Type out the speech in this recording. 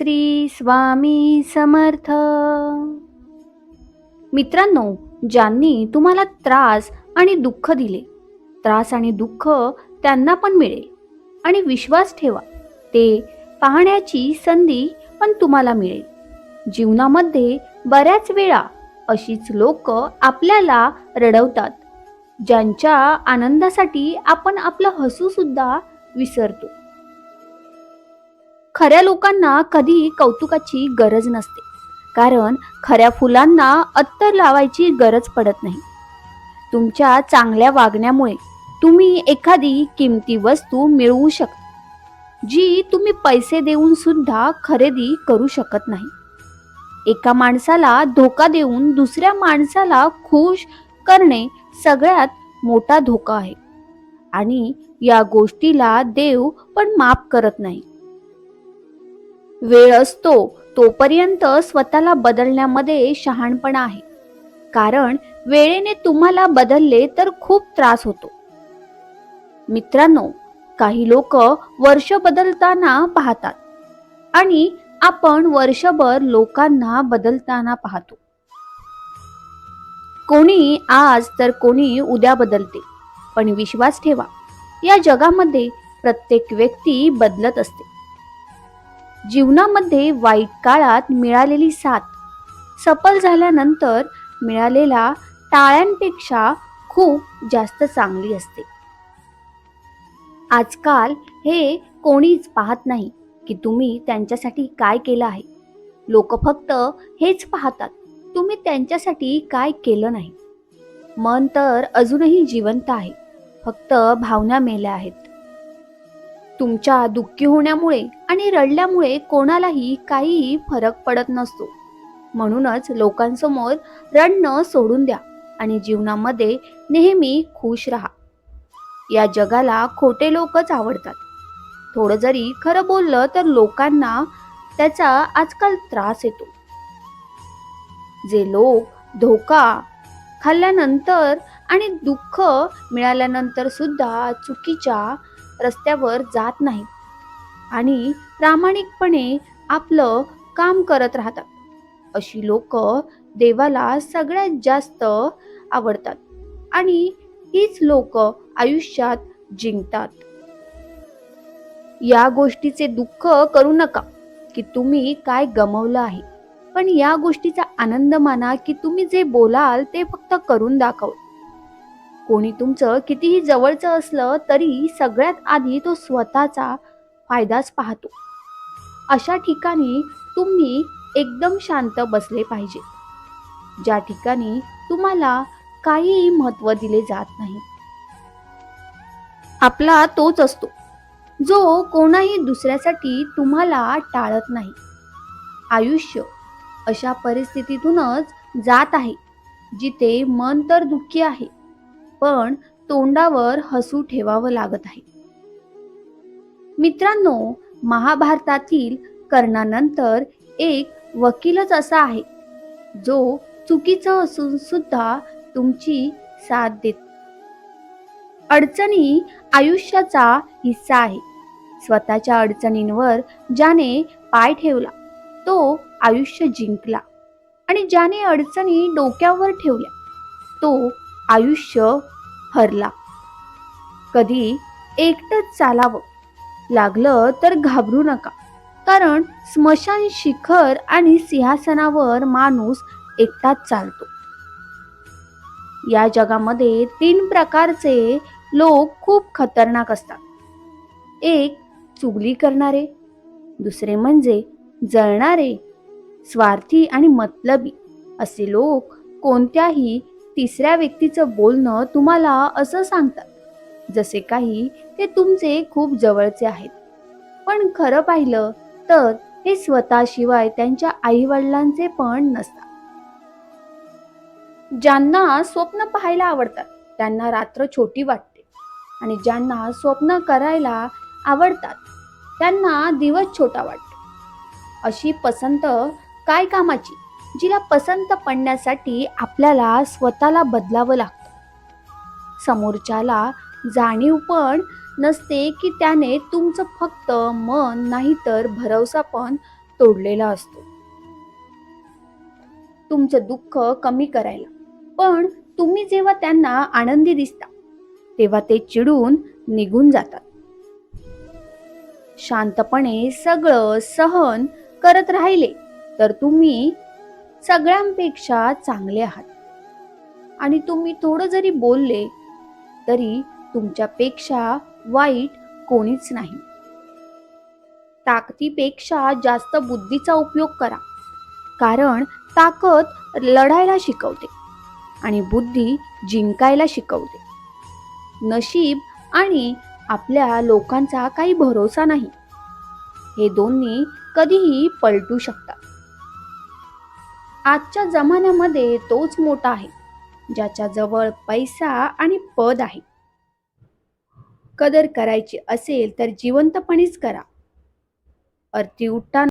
श्री स्वामी समर्थ. मित्रांनो ज्यांनी तुम्हाला त्रास आणि दुःख दिले त्रास आणि दुःख त्यांना पण मिळेल. आणि विश्वास ठेवा ते पाहण्याची संधी पण तुम्हाला मिळेल. जीवनामध्ये बऱ्याच वेळा अशीच लोक आपल्याला रडवतात ज्यांच्या आनंदासाठी आपण आपलं हसू सुद्धा विसरतो. खऱ्या लोकांना कधी कौतुकाची गरज नसते. कारण खऱ्या फुलांना अत्तर लावायची गरज पडत नाही. तुमच्या चांगल्या वागण्यामुळे तुम्ही एखादी किमती वस्तू मिळवू शकता जी तुम्ही पैसे देऊन सुद्धा खरेदी करू शकत नाही. एका माणसाला धोका देऊन दुसऱ्या माणसाला खुश करणे सगळ्यात मोठा धोका आहे. आणि या गोष्टीला देव पण माफ करत नाही. वेळ असतो तोपर्यंत स्वतःला बदलण्यामध्ये शहाणपणा आहे. कारण वेळेने तुम्हाला बदलले तर खूप त्रास होतो. मित्रांनो काही लोक वर्ष बदलताना पाहतात आणि आपण वर्षभर लोकांना बदलताना पाहतो. कोणी आज तर कोणी उद्या बदलते पण विश्वास ठेवा या जगामध्ये प्रत्येक व्यक्ती बदलत असते. जीवनामध्ये वाईट काळात मिळालेली साथ. सफल झाल्यानंतर मिळालेला टाळ्यांपेक्षा खूप जास्त चांगली असते. आजकाल हे कोणीच पाहत नाही की तुम्ही त्यांच्यासाठी काय केलं आहे. लोक फक्त हेच पाहतात तुम्ही त्यांच्यासाठी काय केलं नाही. मन तर अजूनही जिवंत आहे फक्त भावना मेल्या आहेत. तुमच्या दुःखी होण्यामुळे आणि रडल्यामुळे कोणालाही काहीही फरक पडत नसतो. म्हणूनच लोकांसमोर रडणं सोडून द्या आणि जीवनामध्ये नेहमी खुश राहा. या जगाला खोटे लोकच आवडतात. थोडं जरी खरं बोललं तर लोकांना त्याचा आजकाल त्रास येतो. जे लोक धोका खाल्ल्यानंतर आणि दुःख मिळाल्यानंतर सुद्धा चुकीच्या रस्त्यावर जात नाही आणि प्रामाणिकपणे आपलं काम करत राहतात. अशी लोक देवाला सगळ्यात जास्त आवडतात. आणि हीच लोक आयुष्यात जिंकतात. या गोष्टीचे दुःख करू नका की तुम्ही काय गमवलं आहे. पण या गोष्टीचा आनंद माना की तुम्ही जे बोलाल ते फक्त करून दाखव. कोणी तुमचं कितीही जवळचं असलं तरी सगळ्यात आधी तो स्वतःचा फायदाच पाहतो. अशा ठिकाणी तुम्ही एकदम शांत बसले पाहिजे. ज्या ठिकाणी तुम्हाला काहीही महत्त्व दिले जात नाही. आपला तोच असतो. जो कोणाही दुसऱ्यासाठी तुम्हाला टाळत नाही. आयुष्य अशा परिस्थितीतूनच जात आहे जिथे मन तर दुःखी आहे. पण तोंडावर हसू ठेवावं लागत आहे. मित्रांनो महाभारतातील कर्णानंतर एक वकीलच असा आहे जो चुकीचं असून सुद्धा तुमची साथ देत. अडचणी आयुष्याचा हिस्सा आहे. स्वतःच्या अडचणींवर ज्याने पाय ठेवला तो आयुष्य जिंकला आणि ज्याने अडचणी डोक्यावर ठेवल्या तो आयुष्य हरला. कधी एकटंच चालावं लागलं तर घाबरू नका. कारण स्मशान शिखर आणि सिंहासनावर माणूस एकटाच चालतो. या जगामध्ये तीन प्रकारचे लोक खूप खतरनाक असतात. एक चुगली करणारे दुसरे म्हणजे जळणारे स्वार्थी आणि मतलबी असे लोक कोणत्याही तिसऱ्या व्यक्तीचं बोलणं तुम्हाला असं सांगतात. जसे काही ते तुमचे खूप जवळचे आहेत. पण खरं पाहिलं तर हे स्वतःशिवाय त्यांच्या आईवडिलांचे पण नसतात. ज्यांना स्वप्न पाहायला आवडतात त्यांना रात्र छोटी वाटते. आणि ज्यांना स्वप्न करायला आवडतात त्यांना दिवस छोटा वाटतो. अशी पसंत काय कामाची? जिला पसंत पडण्यासाठी आपल्याला स्वतःला बदलावं लागतं. समोरच्याला जाणीव पण नसते की त्याने तुमचं फक्त मन नाही तर भरवसा पण तोडलेला असतो. तुमचं दुःख कमी करायला. पण तुम्ही जेव्हा त्यांना आनंदी दिसता तेव्हा ते चिडून निघून जातात. शांतपणे सगळं सहन करत राहिले तर तुम्ही सगळ्यांपेक्षा चांगले आहात. आणि तुम्ही थोडं जरी बोलले तरी तुमच्यापेक्षा वाईट कोणीच नाही. ताकदीपेक्षा जास्त बुद्धीचा उपयोग करा. कारण ताकद लढायला शिकवते आणि बुद्धी जिंकायला शिकवते. नशीब आणि आपल्या लोकांचा काही भरोसा नाही. हे दोन्ही कधीही पलटू शकतात. आजच्या जमान्यामध्ये तोच मोठा आहे ज्याच्या जवळ पैसा आणि पद आहे. कदर करायची असेल तर जिवंतपणेच करा. अर्थी उठताना